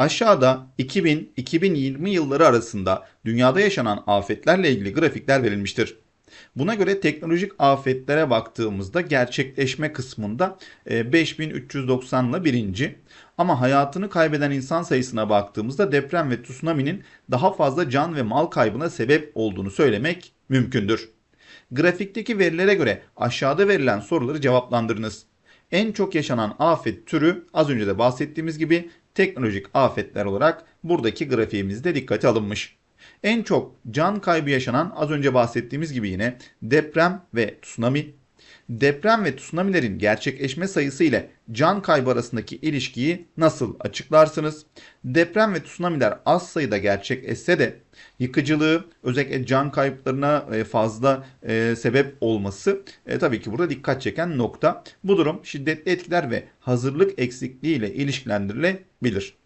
Aşağıda 2000-2020 yılları arasında dünyada yaşanan afetlerle ilgili grafikler verilmiştir. Buna göre teknolojik afetlere baktığımızda gerçekleşme kısmında e, 5390 ile birinci. Ama hayatını kaybeden insan sayısına baktığımızda deprem ve tsunami'nin daha fazla can ve mal kaybına sebep olduğunu söylemek mümkündür. Grafikteki verilere göre aşağıda verilen soruları cevaplandırınız. En çok yaşanan afet türü az önce de bahsettiğimiz gibi teknolojik afetler olarak buradaki grafiğimizde dikkate alınmış. En çok can kaybı yaşanan az önce bahsettiğimiz gibi yine deprem ve tsunami. Deprem ve tsunamilerin gerçekleşme sayısı ile can kaybı arasındaki ilişkiyi nasıl açıklarsınız? Deprem ve tsunamiler az sayıda gerçekleşse de yıkıcılığı özellikle can kayıplarına e, fazla e, sebep olması e, tabii ki burada dikkat çeken nokta. Bu durum şiddetli etkiler ve hazırlık eksikliği ile ilişkilendirilebilir.